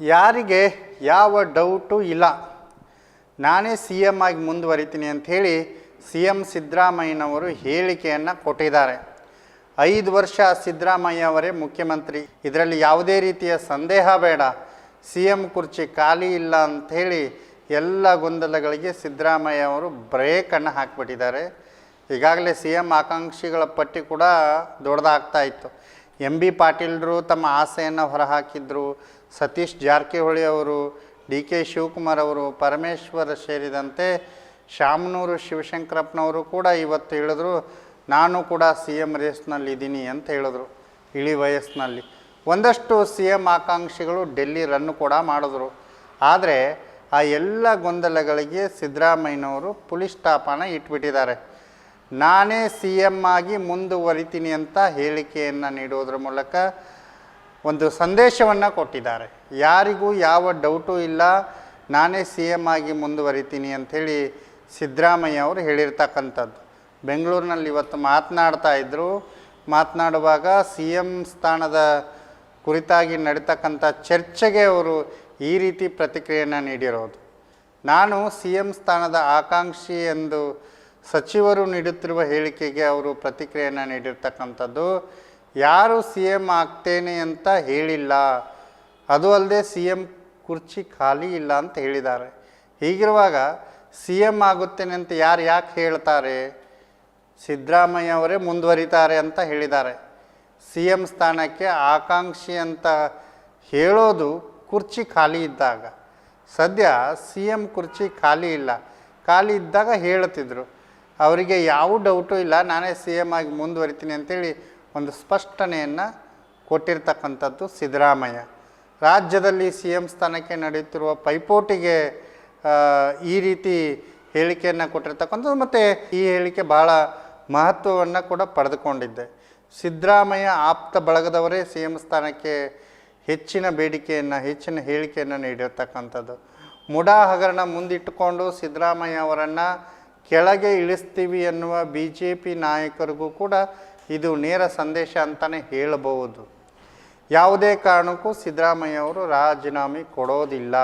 ಯಾರಿಗೆ ಯಾವ ಡೌಟು ಇಲ್ಲ. ನಾನೇ ಸಿ ಎಂ ಆಗಿ ಮುಂದುವರಿತೀನಿ ಅಂಥೇಳಿ ಸಿ ಎಂ ಸಿದ್ದರಾಮಯ್ಯನವರು ಹೇಳಿಕೆಯನ್ನು ಕೊಟ್ಟಿದ್ದಾರೆ. ಐದು ವರ್ಷ ಸಿದ್ದರಾಮಯ್ಯ ಅವರೇ ಮುಖ್ಯಮಂತ್ರಿ. ಇದರಲ್ಲಿ ಯಾವುದೇ ರೀತಿಯ ಸಂದೇಹ ಬೇಡ. ಸಿ ಎಂ ಕುರ್ಚಿ ಖಾಲಿ ಇಲ್ಲ ಅಂಥೇಳಿ ಎಲ್ಲ ಗೊಂದಲಗಳಿಗೆ ಸಿದ್ದರಾಮಯ್ಯ ಅವರು ಬ್ರೇಕನ್ನು ಹಾಕಿಬಿಟ್ಟಿದ್ದಾರೆ. ಈಗಾಗಲೇ ಸಿ ಎಂ ಆಕಾಂಕ್ಷಿಗಳ ಪಟ್ಟಿ ಕೂಡ ದೊಡ್ಡದಾಗ್ತಾ ಇತ್ತು. ಎಂ ಬಿ ಪಾಟೀಲ್ರು ತಮ್ಮ ಆಸೆಯನ್ನು ಹೊರಹಾಕಿದ್ರು. ಸತೀಶ್ ಜಾರಕಿಹೊಳಿ ಅವರು, ಡಿ ಕೆ ಶಿವಕುಮಾರ್ ಅವರು, ಪರಮೇಶ್ವರ್ ಸೇರಿದಂತೆ ಶಾಮನೂರು ಶಿವಶಂಕರಪ್ಪನವರು ಕೂಡ ಇವತ್ತು ಹೇಳಿದ್ರು, ನಾನು ಕೂಡ ಸಿ ಎಂ ರೇಸ್ನಲ್ಲಿ ಇದ್ದೀನಿ ಅಂತ ಹೇಳಿದ್ರು, ಇಳಿ ವಯಸ್ಸಿನಲ್ಲಿ. ಒಂದಷ್ಟು ಸಿ ಎಂ ಆಕಾಂಕ್ಷಿಗಳು ಡೆಲ್ಲಿ ರನ್ ಕೂಡ ಮಾಡಿದ್ರು. ಆದರೆ ಆ ಎಲ್ಲ ಗೊಂದಲಗಳಿಗೆ ಸಿದ್ದರಾಮಯ್ಯನವರು ಪುಲಿಸ್ ಸ್ಟಾಪನ್ನು ಇಟ್ಬಿಟ್ಟಿದ್ದಾರೆ. ನಾನೇ ಸಿ ಎಂ ಆಗಿ ಮುಂದುವರಿತೀನಿ ಅಂತ ಹೇಳಿಕೆಯನ್ನು ನೀಡುವುದರ ಮೂಲಕ ಒಂದು ಸಂದೇಶವನ್ನು ಕೊಟ್ಟಿದ್ದಾರೆ. ಯಾರಿಗೂ ಯಾವ ಡೌಟು ಇಲ್ಲ. ನಾನೇ ಸಿ ಎಂ ಆಗಿ ಮುಂದುವರಿತೀನಿ ಅಂಥೇಳಿ ಸಿದ್ದರಾಮಯ್ಯ ಅವರು ಹೇಳಿರ್ತಕ್ಕಂಥದ್ದು. ಬೆಂಗಳೂರಿನಲ್ಲಿ ಇವತ್ತು ಮಾತನಾಡ್ತಾ ಇದ್ದರು ಮಾತನಾಡುವಾಗ ಸಿ ಎಂ ಸ್ಥಾನದ ಕುರಿತಾಗಿ ನಡೀತಕ್ಕಂಥ ಚರ್ಚೆಗೆ ಅವರು ಈ ರೀತಿ ಪ್ರತಿಕ್ರಿಯೆಯನ್ನು ನೀಡಿರೋದು. ನಾನು ಸಿ ಎಂ ಸ್ಥಾನದ ಆಕಾಂಕ್ಷಿ ಎಂದು ಸಚಿವರು ನೀಡುತ್ತಿರುವ ಹೇಳಿಕೆಗೆ ಅವರು ಪ್ರತಿಕ್ರಿಯೆಯನ್ನು ನೀಡಿರ್ತಕ್ಕಂಥದ್ದು, ಯಾರು ಸಿ ಎಂ ಆಗ್ತೇನೆ ಅಂತ ಹೇಳಿಲ್ಲ. ಅದು ಅಲ್ಲದೆ ಸಿ ಎಂ ಕುರ್ಚಿ ಖಾಲಿ ಇಲ್ಲ ಅಂತ ಹೇಳಿದ್ದಾರೆ. ಹೀಗಿರುವಾಗ ಸಿ ಎಂ ಆಗುತ್ತೇನೆ ಅಂತ ಯಾರು ಯಾಕೆ ಹೇಳ್ತಾರೆ? ಸಿದ್ದರಾಮಯ್ಯ ಅವರೇ ಮುಂದುವರಿತಾರೆ ಅಂತ ಹೇಳಿದ್ದಾರೆ. ಸಿ ಎಂ ಸ್ಥಾನಕ್ಕೆ ಆಕಾಂಕ್ಷಿ ಅಂತ ಹೇಳೋದು ಕುರ್ಚಿ ಖಾಲಿ ಇದ್ದಾಗ. ಸದ್ಯ ಸಿ ಎಂ ಕುರ್ಚಿ ಖಾಲಿ ಇಲ್ಲ. ಖಾಲಿ ಇದ್ದಾಗ ಹೇಳುತ್ತಿದ್ರು ಅವರಿಗೆ ಯಾವ ಡೌಟು ಇಲ್ಲ, ನಾನೇ ಸಿ ಎಂ ಆಗಿ ಮುಂದುವರಿತೀನಿ ಅಂತೇಳಿ ಒಂದು ಸ್ಪಷ್ಟನೆಯನ್ನು ಕೊಟ್ಟಿರ್ತಕ್ಕಂಥದ್ದು ಸಿದ್ದರಾಮಯ್ಯ. ರಾಜ್ಯದಲ್ಲಿ ಸಿ ಎಂ ಸ್ಥಾನಕ್ಕೆ ನಡೆಯುತ್ತಿರುವ ಪೈಪೋಟಿಗೆ ಈ ರೀತಿ ಹೇಳಿಕೆಯನ್ನು ಕೊಟ್ಟಿರ್ತಕ್ಕಂಥದ್ದು ಮತ್ತು ಈ ಹೇಳಿಕೆ ಭಾಳ ಮಹತ್ವವನ್ನು ಕೂಡ ಪಡೆದುಕೊಂಡಿದ್ದೆ. ಸಿದ್ದರಾಮಯ್ಯ ಆಪ್ತ ಬಳಗದವರೇ ಸಿ ಎಂ ಸ್ಥಾನಕ್ಕೆ ಹೆಚ್ಚಿನ ಬೇಡಿಕೆಯನ್ನು, ಹೆಚ್ಚಿನ ಹೇಳಿಕೆಯನ್ನು ನೀಡಿರ್ತಕ್ಕಂಥದ್ದು. ಮುಡಾ ಹಗರಣ ಮುಂದಿಟ್ಟುಕೊಂಡು ಸಿದ್ದರಾಮಯ್ಯ ಅವರನ್ನು ಕೆಳಗೆ ಇಳಿಸ್ತೀವಿ ಎನ್ನುವ ಬಿ ಜೆ ಪಿ ನಾಯಕರಿಗೂ ಕೂಡ ಇದು ನೇರ ಸಂದೇಶ ಅಂತಲೇ ಹೇಳಬಹುದು. ಯಾವುದೇ ಕಾರಣಕ್ಕೂ ಸಿದ್ದರಾಮಯ್ಯ ಅವರು ರಾಜೀನಾಮೆ ಕೊಡೋದಿಲ್ಲ.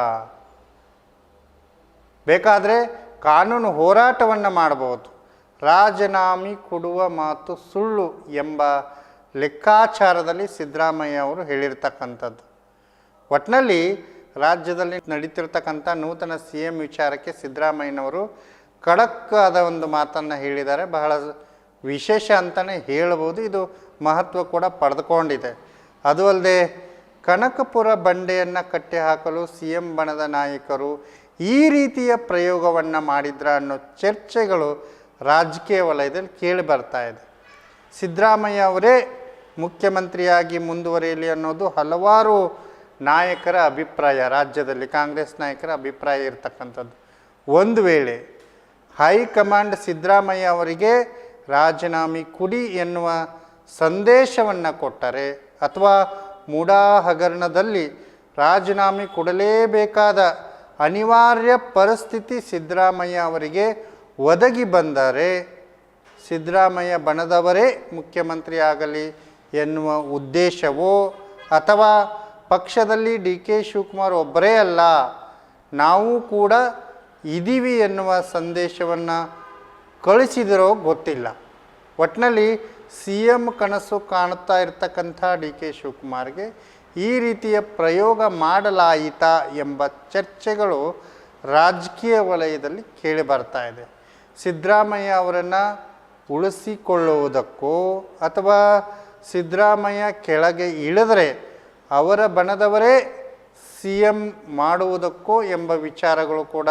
ಬೇಕಾದರೆ ಕಾನೂನು ಹೋರಾಟವನ್ನು ಮಾಡಬಹುದು. ರಾಜೀನಾಮೆ ಕೊಡುವ ಮಾತು ಸುಳ್ಳು ಎಂಬ ಲೆಕ್ಕಾಚಾರದಲ್ಲಿ ಸಿದ್ದರಾಮಯ್ಯ ಅವರು ಹೇಳಿರ್ತಕ್ಕಂಥದ್ದು. ಒಟ್ಟಿನಲ್ಲಿ ರಾಜ್ಯದಲ್ಲಿ ನಡೀತಿರ್ತಕ್ಕಂಥ ನೂತನ ಸಿ ಎಂ ವಿಚಾರಕ್ಕೆ ಸಿದ್ದರಾಮಯ್ಯನವರು ಖಡಕ್ ಆದ ಒಂದು ಮಾತನ್ನು ಹೇಳಿದ್ದಾರೆ. ಬಹಳ ವಿಶೇಷ ಅಂತಲೇ ಹೇಳ್ಬೋದು. ಇದು ಮಹತ್ವ ಕೂಡ ಪಡೆದುಕೊಂಡಿದೆ. ಅದು ಅಲ್ಲದೆ ಕನಕಪುರ ಬಂಡೆಯನ್ನು ಕಟ್ಟಿ ಹಾಕಲು ಸಿ ಎಂ ಬಣದ ನಾಯಕರು ಈ ರೀತಿಯ ಪ್ರಯೋಗವನ್ನು ಮಾಡಿದ್ರ ಅನ್ನೋ ಚರ್ಚೆಗಳು ರಾಜಕೀಯ ವಲಯದಲ್ಲಿ ಕೇಳಿ ಬರ್ತಾ ಇದೆ. ಸಿದ್ದರಾಮಯ್ಯ ಅವರೇ ಮುಖ್ಯಮಂತ್ರಿಯಾಗಿ ಮುಂದುವರಿಯಲಿ ಅನ್ನೋದು ಹಲವಾರು ನಾಯಕರ ಅಭಿಪ್ರಾಯ, ರಾಜ್ಯದಲ್ಲಿ ಕಾಂಗ್ರೆಸ್ ನಾಯಕರ ಅಭಿಪ್ರಾಯ ಇರತಕ್ಕಂಥದ್ದು. ಒಂದು ವೇಳೆ ಹೈಕಮಾಂಡ್ ಸಿದ್ದರಾಮಯ್ಯ ಅವರಿಗೆ ರಾಜೀನಾಮೆ ಕುಡಿ ಎನ್ನುವ ಸಂದೇಶವನ್ನು ಕೊಟ್ಟರೆ ಅಥವಾ ಮೂಡಾ ಹಗರಣದಲ್ಲಿ ರಾಜೀನಾಮೆ ಕೊಡಲೇಬೇಕಾದ ಅನಿವಾರ್ಯ ಪರಿಸ್ಥಿತಿ ಸಿದ್ದರಾಮಯ್ಯ ಅವರಿಗೆ ಒದಗಿ ಬಂದರೆ ಸಿದ್ದರಾಮಯ್ಯ ಬಣದವರೇ ಮುಖ್ಯಮಂತ್ರಿ ಆಗಲಿ ಎನ್ನುವ ಉದ್ದೇಶವೋ ಅಥವಾ ಪಕ್ಷದಲ್ಲಿ ಡಿ ಕೆ ಶಿವಕುಮಾರ್ ಒಬ್ಬರೇ ಅಲ್ಲ, ನಾವು ಕೂಡ ಇದ್ದೀವಿ ಎನ್ನುವ ಸಂದೇಶವನ್ನು ಕಳಿಸಿದರೋ ಗೊತ್ತಿಲ್ಲ. ಒಟ್ಟಿನಲ್ಲಿ ಸಿ ಎಂ ಕನಸು ಕಾಣುತ್ತಾ ಇರತಕ್ಕಂಥ ಡಿ ಕೆ ಶಿವಕುಮಾರ್ಗೆ ಈ ರೀತಿಯ ಪ್ರಯೋಗ ಮಾಡಲಾಯಿತಾ ಎಂಬ ಚರ್ಚೆಗಳು ರಾಜಕೀಯ ವಲಯದಲ್ಲಿ ಕೇಳಿ ಬರ್ತಾ ಇದೆ. ಸಿದ್ದರಾಮಯ್ಯ ಅವರನ್ನು ಉಳಿಸಿಕೊಳ್ಳುವುದಕ್ಕೋ ಅಥವಾ ಸಿದ್ದರಾಮಯ್ಯ ಕೆಳಗೆ ಇಳಿದರೆ ಅವರ ಬಣದವರೇ ಸಿ ಎಂ ಮಾಡುವುದಕ್ಕೋ ಎಂಬ ವಿಚಾರಗಳು ಕೂಡ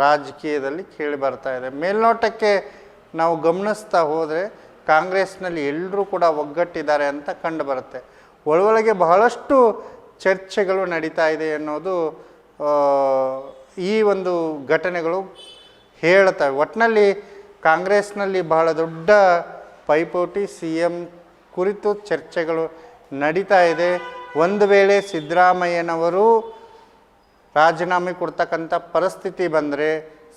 ರಾಜಕೀಯದಲ್ಲಿ ಕೇಳಿ ಬರ್ತಾ ಇದೆ. ಮೇಲ್ನೋಟಕ್ಕೆ ನಾವು ಗಮನಿಸ್ತಾ ಹೋದರೆ ಕಾಂಗ್ರೆಸ್ನಲ್ಲಿ ಎಲ್ಲರೂ ಕೂಡ ಒಗ್ಗಟ್ಟಿದ್ದಾರೆ ಅಂತ ಕಂಡು ಬರುತ್ತೆ. ಒಳಗೆ ಬಹಳಷ್ಟು ಚರ್ಚೆಗಳು ನಡೀತಾ ಇದೆ ಅನ್ನೋದು ಈ ಒಂದು ಘಟನೆಗಳು ಹೇಳ್ತವೆ ಒಟ್ಟಿನಲ್ಲಿ ಕಾಂಗ್ರೆಸ್ನಲ್ಲಿ ಬಹಳ ದೊಡ್ಡ ಪೈಪೋಟಿ ಸಿ ಎಂ ಕುರಿತು ಚರ್ಚೆಗಳು ನಡೀತಾ ಇದೆ. ಒಂದು ವೇಳೆ ಸಿದ್ದರಾಮಯ್ಯನವರು ರಾಜೀನಾಮೆ ಕೊಡ್ತಕ್ಕಂಥ ಪರಿಸ್ಥಿತಿ ಬಂದರೆ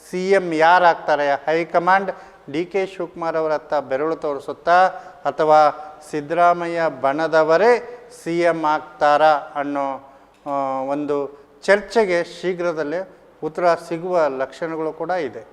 C M ಯಾರಾಗ್ತಾರೆ? High command D K Shivakumar ಅವರ ಹತ್ತ ಬೆರಳು ತೋರಿಸುತ್ತಾ ಅಥವಾ ಸಿದ್ದರಾಮಯ್ಯ ಬಣದವರೇ ಸಿ ಎಂ ಆಗ್ತಾರಾ ಅನ್ನೋ ಒಂದು ಚರ್ಚೆಗೆ ಶೀಘ್ರದಲ್ಲೇ ಉತ್ತರ ಸಿಗುವ ಲಕ್ಷಣಗಳು ಕೂಡ ಇದೆ.